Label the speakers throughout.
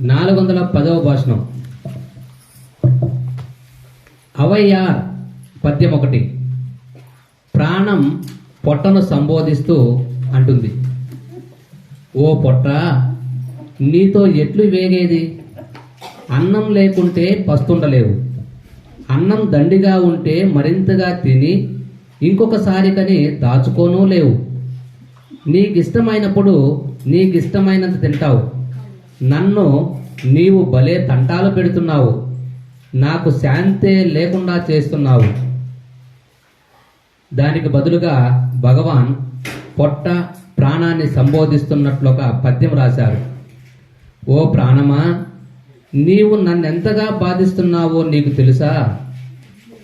Speaker 1: నాలుగు వందల పదవ భాషణం. అవయ్యార్ పద్యం ఒకటి. ప్రాణం పొట్టను సంబోధిస్తూ అంటుంది. ఓ పొట్ట నీతో ఎట్లు వేగేది? అన్నం లేకుంటే పస్తుండలేవు. అన్నం దండిగా ఉంటే మరింతగా తిని ఇంకొకసారి కని దాచుకోనూ లేవు. నీకిష్టమైనప్పుడు నీకిష్టమైనంత తింటావు. నన్ను నీవు భలే తంటాలు పెడుతున్నావు. నాకు శాంతే లేకుండా చేస్తున్నావు. దానికి బదులుగా భగవాన్ పొట్ట ప్రాణాన్ని సంబోధిస్తున్నట్లు ఒక పద్యం రాశారు. ఓ ప్రాణమా నీవు నన్నెంతగా బాధిస్తున్నావో నీకు తెలుసా?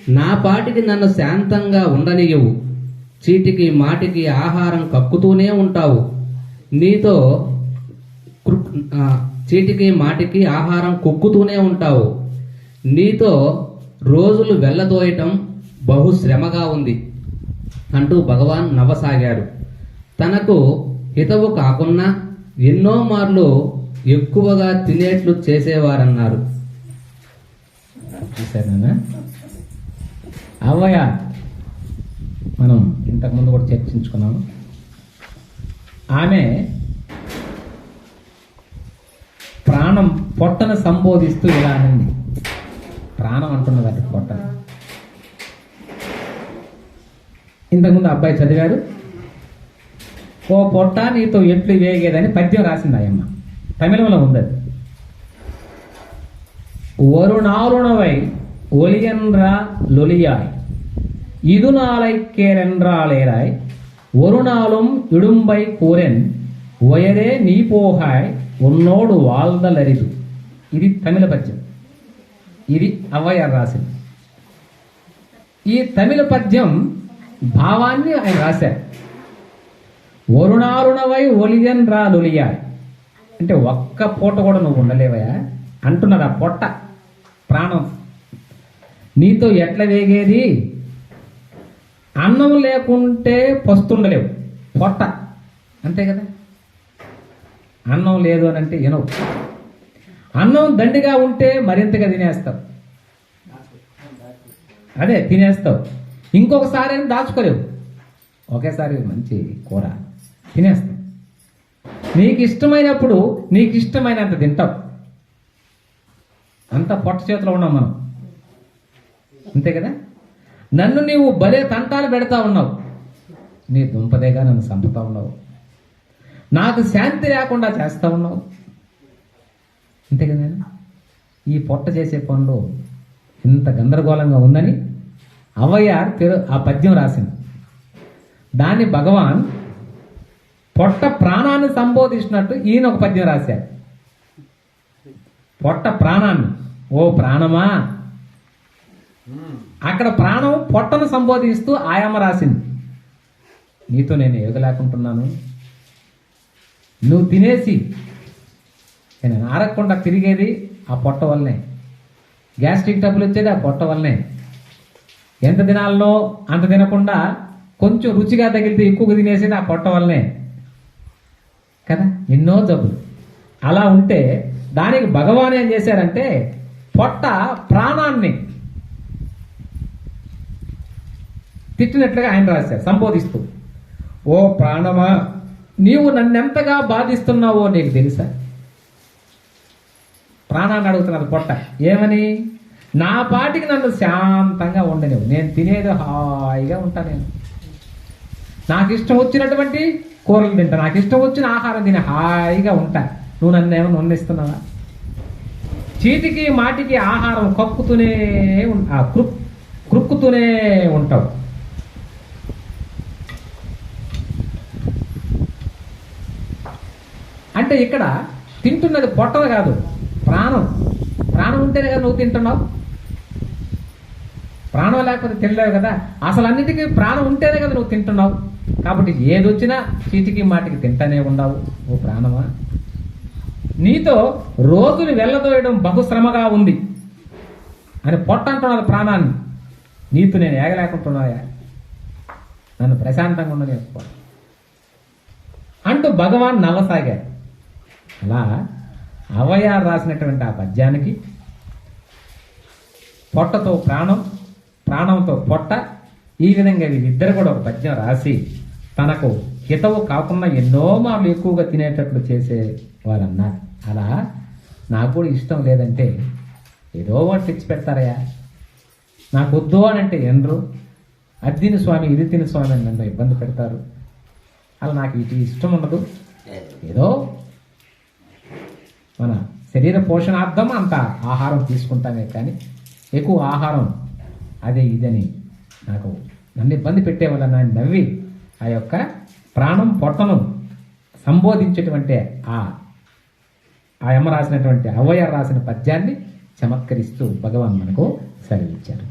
Speaker 1: నా పాటికి నన్ను శాంతంగా ఉండనియవు. చీటికి మాటికి ఆహారం కక్కుతూనే ఉంటావు. నీతో చీటికి మాటికి ఆహారం కుక్కుతూనే ఉంటావు. నీతో రోజులు వెళ్ళదోయటం బహు శ్రమగా ఉంది అంటూ భగవాన్ నవ్వసాగారు తనకు హితవు కాకున్నా ఎన్నో మార్లు ఎక్కువగా తినేట్లు చేసేవారన్నారు.
Speaker 2: అవయ మనం ఇంతకుముందు కూడా చర్చించుకున్నాము ఆమె ప్రాణం పొట్టను సంబోధిస్తూ ఇలా అనింది. ప్రాణం అంటున్నదండి పొట్ట. ఇంతకుముందు అబ్బాయి చదివాడు. ఓ పొట్ట నీతో ఎట్లు వేగేదని పద్యం రాసింది ఆయమ్మ. తమిళంలో ఉంది వరుణారుణవై ఒలియన్రా లొలియాయ్ இது நாளை கேரென்றாளேராய் ஒரு நாளும் இடும்பை கூறென் உயரே நீ போகாய் உன்னோடு ఇది తమిళ పద్యం. ఇది అవ్వయ్య రాసింది ఈ తమిళ పద్యం భావాన్ని ఆయన రాశారు. వరుణారుణవై ఒలియన్ రా అంటే ఒక్క పూట కూడా నువ్వు ఉండలేవయా అంటున్నారు ఆ పొట్ట ప్రాణం. నీతో ఎట్లా వేగేది? అన్నం లేకుంటే పస్తుండలేవు. పొట్ట అంతే కదా? అన్నం లేదు అని అంటే ఎనవు అన్నం దండిగా ఉంటే మరింతగా తినేస్తావు. అదే తినేస్తావు. ఇంకొకసారి అని దాచుకోలేవు. ఒకేసారి మంచి కూర. తినేస్తావు. నీకు ఇష్టమైనప్పుడు నీకు ఇష్టమైనంత తింటావు. అంత పొట్ట చేతిలో ఉన్నాం మనం. అంతే కదా? నన్ను నీవు భలే తంటాలు పెడతా ఉన్నావు. నీ దుంపదేగా నన్ను చంపుతా ఉన్నావు. నాకు శాంతి లేకుండా చేస్తా ఉన్నావు. అంతే కదా? ఈ పొట్ట చేసే పనులు ఇంత గందరగోళంగా ఉందని అవయ్యార్ తెలు ఆ పద్యం రాసింది. దాన్ని భగవాన్ పొట్ట ప్రాణాన్ని సంబోధించినట్టు ఈయన ఒక పద్యం రాశారు. పొట్ట ప్రాణాన్ని ఓ ప్రాణమా? అక్కడ ప్రాణం పొట్టను సంబోధిస్తూ ఆయమ్మ రాసింది. నీతో నేను ఎగలేకుంటున్నాను నువ్వు తినేసి నేను ఆరకుండా తిరిగేది ఆ పొట్ట వల్లనే. గ్యాస్ట్రిక్ డబ్బులు వచ్చేది ఆ పొట్ట వల్లనే. ఎంత తినాలనో అంత తినకుండా కొంచెం రుచిగా తగిలితే ఎక్కువగా తినేసేది ఆ పొట్ట వల్లనే. కదా? ఎన్నో జబ్బులు. అలా ఉంటే దానికి భగవాన్ ఏం చేశారంటే పొట్ట ప్రాణాన్ని తిట్టినట్లుగా ఆయన రాశారు సంబోధిస్తూ. ఓ ప్రాణమా నీవు నన్నెంతగా బాధిస్తున్నావో నీకు తెలుసా? ప్రాణాన్ని అడుగుతున్నది పొట్ట. ఏమని? నా పాటికి నన్ను శాంతంగా ఉండనివ్వు. నేను తినేది హాయిగా ఉంటా నేను. నాకు ఇష్టం వచ్చినటువంటి కూరలు తింటా. నాకు ఇష్టం వచ్చిన ఆహారం తిని హాయిగా ఉంటా. నువ్వు నన్ను ఏమైనా వండిస్తున్నావా చీటికి మాటికి ఆహారం కక్కుతూనే ఉం- ఆ కృక్ కృక్కుతూనే ఉంటావు. అంటే ఇక్కడ తింటున్నది పొట్టలు కాదు. ప్రాణం. ప్రాణం ఉంటేనే కదా నువ్వు తింటున్నావు. ప్రాణం లేకపోతే తినలేవు కదా. అసలు అన్నిటికీ ప్రాణం ఉంటేనే కదా నువ్వు తింటున్నావు. కాబట్టి ఏది వచ్చినా చీటికి మాటికి తింటానే ఉండవు. ఓ ప్రాణమా? నీతో రోజుని వెళ్ళదోయడం బహుశ్రమగా ఉంది. అని పొట్ట అంటున్నది ప్రాణాన్ని. నీతో నేను ఏగలేకుంటున్నాయా? నన్ను ప్రశాంతంగా ఉండని అంటూ భగవాన్ నవ్వసాగారు అలా అవయారు రాసినటువంటి ఆ పద్యానికి పొట్టతో ప్రాణం ప్రాణంతో పొట్ట ఈ విధంగా వీరిద్దరు కూడా ఒక పద్యం రాసి తనకు హితవు కాకుండా ఎన్నో మార్లు ఎక్కువగా తినేటట్లు చేసే వాళ్ళన్నారు. అలా నాకు కూడా ఇష్టం లేదంటే ఏదో ఒకటి తెచ్చి పెడతారయ్యా నాకు వద్దు అని అంటే ఎనరు. అది తిని స్వామి ఇది తిని స్వామి అని నన్ను ఇబ్బంది పెడతారు. అలా నాకు ఇటు ఇష్టం ఉండదు. ఏదో శరీర పోషణార్థం అంత ఆహారం తీసుకుంటామే కానీ ఎక్కువ ఆహారం అదే ఇదని నాకు నన్ను ఇబ్బంది పెట్టేవాళ్ళని నన్ను నవ్వి ఆ యొక్క ప్రాణం పొట్టను సంబోధించేటువంటి ఆ ఆ యమ్మ రాసినటువంటి అవయ రాసిన పద్యాన్ని చమత్కరిస్తూ భగవాన్ మనకు సెలవిచ్చారు.